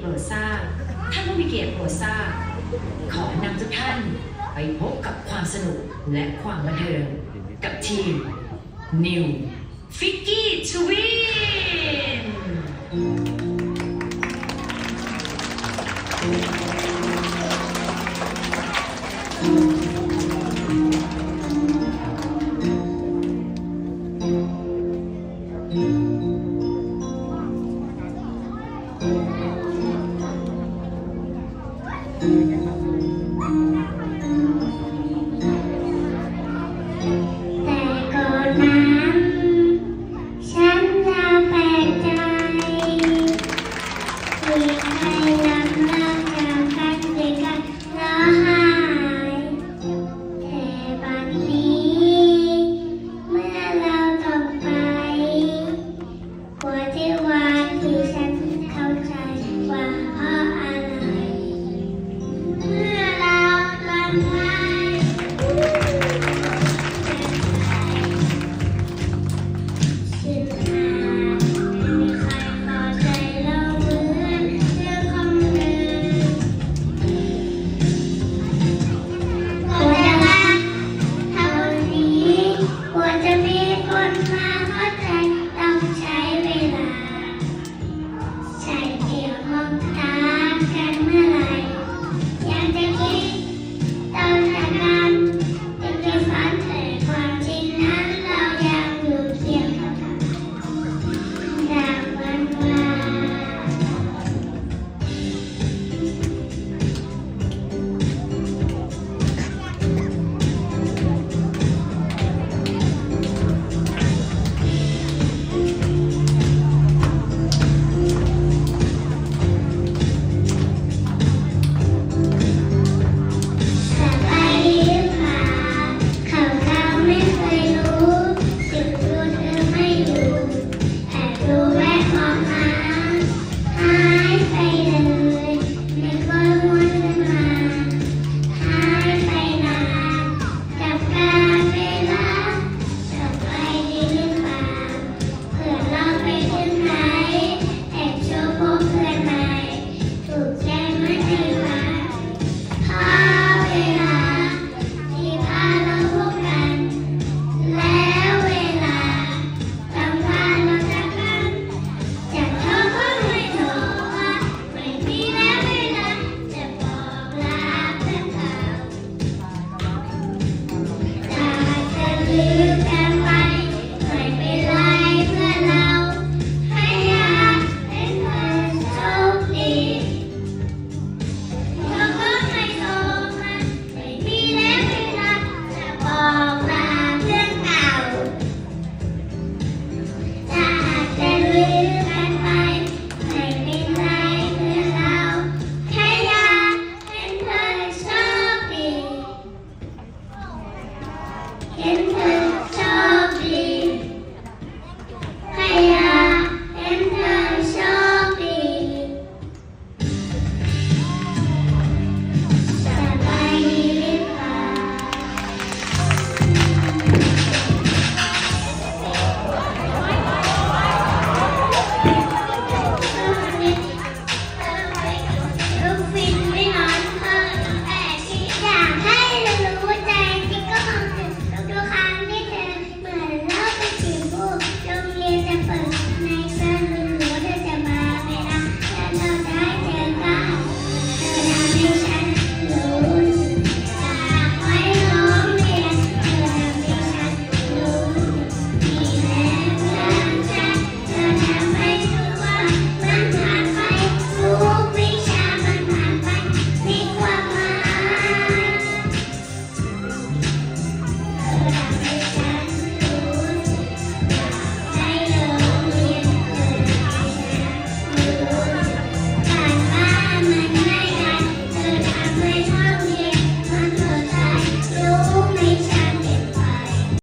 โปรดทราท่านผู้มีเกียรติโปรดทราขอนำทุกท่านไปพบกับความสนุกและความบันเทิงกับทีม New Ficky Twin